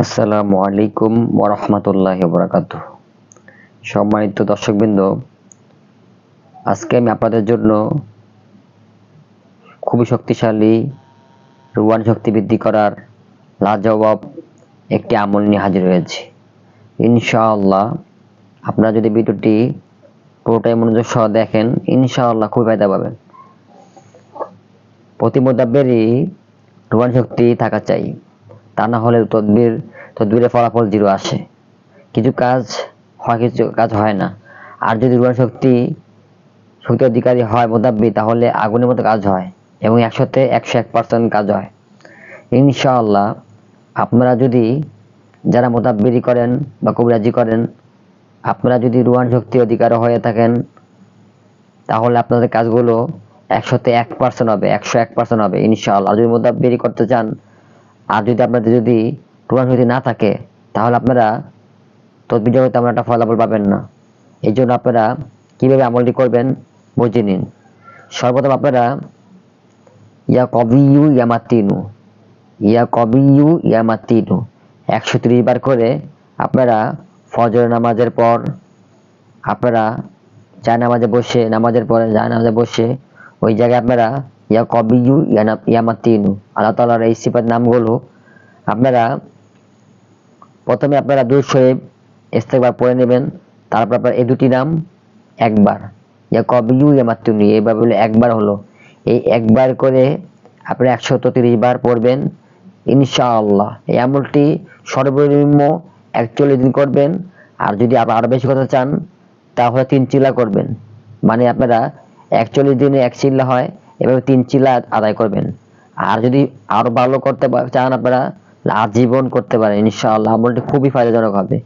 আসসালামু আলাইকুম ওরহমতুল্লাহ বরাকাত সম্মানিত দর্শকবৃন্দ, আজকে আমি আপনাদের জন্য খুবই শক্তিশালী রুয়ান শক্তি বৃদ্ধি করার লাজবাব একটি আমল নিয়ে হাজির হয়েছি। ইনশাআল্লাহ, আপনারা যদি ভিডিওটি পুরোটাই মনোযোগ সহ দেখেন, ইনশাআল্লাহ খুবই ফায়দা পাবেন। প্রতি মোদাব্বেরই রুয়ান শক্তি থাকা চাই। তা না হলে তদবির, তদবিরের ফলাফল জিরো আসে। কিছু কাজ হয়, কিছু কাজ হয় না। আর যদি রুয়ান শক্তি শক্তি অধিকারী হয় মোদাব্বি, তাহলে আগুনের মতো কাজ হয় এবং একশোতে একশো এক পার্সেন্ট কাজ হয়। ইনশাআল্লাহ, আপনারা যদি যারা মোদাব্বিরি করেন বা কবিরাজি করেন, আপনারা যদি রুয়ান শক্তি অধিকার হয়ে থাকেন, তাহলে আপনাদের কাজগুলো একশোতে এক পার্সেন্ট হবে, একশো এক পার্সেন্ট হবে, ইনশাআল্লাহ। যদি মোদাব্বিরি করতে চান আর যদি আপনাদের যদি রুয়ান শক্তি না থাকে, তাহলে আপনারা তদবির জগতে আমরা একটা ফলাফল পাবেন না। এই জন্য আপনারা কীভাবে আমলটি করবেন বুঝে নিন। সর্বপ্রথম আপনারা ইয়া কবিউ ইয়ামাতিনু, ইয়া কবি কবিউ ইয়ামাতিনু, একশো তিরিশ বার করে আপনারা ফজর নামাজের পর আপনারা যা নামাজে বসে, নামাজের পরে যা নামাজে বসে ওই জায়গায় আপনারা ইয়া কবিউ ইয়ামাতিনু। আল্লাহ তালার এই সিফাত নামগুলো আপনারা প্রথমে আপনারা দুই শোয়েব ইস্তেকবার পড়ে নেবেন, তারপর আপনার এই দুটি নাম একবার। ইয়া কবিউ ইয়ামাতিনু এইভাবে বলে একবার হলো। এই একবার করে আপনি একশত তিরিশ বার পড়বেন, ইনশাআল্লাহ। এই আমলটি সর্বনিম্ন একচল্লিশ দিন করবেন, আর যদি আপনি আরও বেশি কথা চান, তাহলে তিন চিল্লা করবেন। মানে আপনারা একচল্লিশ দিনে এক চিল্লা হয় এভাবে তিন চিলা আদায় করবেন। আর যদি আরও ভালো করতে চান আপনারা, আজীবন করতে পারেন, ইনশাআল্লাহ। আমলটি খুবই ফায়দাজনক হবে।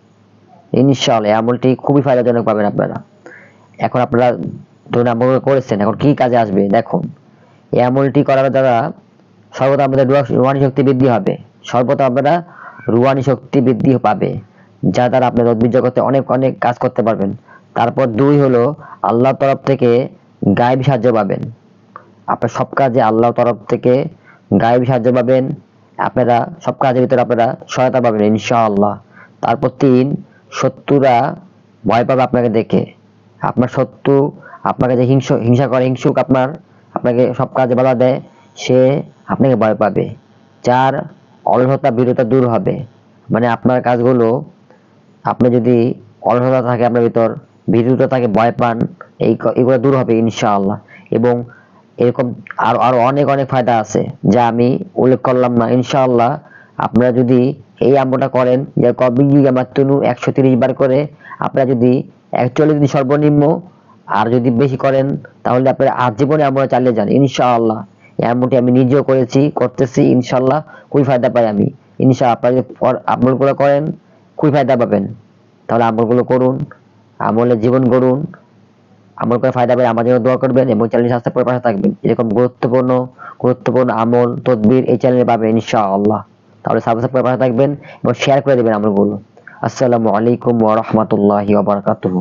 ইনশাআল্লাহ আমলটি খুবই ফায়দাজনক পাবেন আপনারা। এখন আপনারা ধরুন আমল করেছেন, এখন কি কাজে আসবে? দেখুন, এই আমলটি করার দ্বারা সর্বদা আমাদের রুয়া- রুহানি শক্তি বৃদ্ধি হবে। সর্বদা আপনারা রুহানি শক্তি বৃদ্ধি পাবে। যা দ্বারা আপনার উদ্ভিদ জগতে অনেক অনেক কাজ করতে পারবেন। তারপর দুই হলো, আল্লাহর তরফ থেকে গায়েব সাহায্য পাবেন। আপনার সব কাজে আল্লাহ তরফ থেকে গায়েবী সাহায্য পাবেন। আপনারা সব কাজের ভিতরে আপনারা সহায়তা পাবেন, ইনশাআল্লাহ। তারপর তিন, শত্রুরা ভয় পাবে আপনাকে দেখে। আপনার শত্রু আপনাকে যে হিংস, হিংসা করে, হিংসুক আপনার, আপনাকে সব কাজে বাধা দেয়, সে আপনাকে ভয় পাবে। চার, অলসতা, বিরতা দূর হবে। মানে আপনার কাজগুলো, আপনি যদি অলসতা থাকে আপনার ভিতর ভীরুতা থাকে, ভয় পান, এই এগুলো দূর হবে, ইনশাআল্লাহ। এবং এরকম আরও আরও অনেক অনেক ফায়দা আছে যা আমি উল্লেখ করলাম না। ইনশাআল্লাহ আপনারা যদি এই আমলটা করেন যে কবি আমার তনু একশো তিরিশ বার করে, আপনারা যদি একচল্লিশ দিন সর্বনিম্ন আর যদি বেশি করেন, তাহলে আপনারা আজীবনে আমরা চালিয়ে যান, ইনশাআল্লাহ। এই আমলটি আমি নিজেও করেছি, করতেছি, ইনশাআল্লাহ। খুবই ফায়দা পাই আমি। ইনশাআল্লাহ আপনারা যদি আমলগুলো করেন, খুবই ফায়দা পাবেন। তাহলে আমলগুলো করুন আমলে জীবন গড়ুন আমল করে ফায়দা আমার জন্য দোয়া করবেন এবং চ্যানেল সাবস্ক্রাইব করে পাশে থাকবেন। এরকম গুরুত্বপূর্ণ গুরুত্বপূর্ণ আমল, তদবির এই চ্যানেলে পাবেন ইনশাআল্লাহ। তাহলে সাবস্ক্রাইব করে পাশে থাকবেন এবং শেয়ার করে দেবেন আমলগুলো। আসসালামু আলাইকুম ওয়া বারাকাতুহু।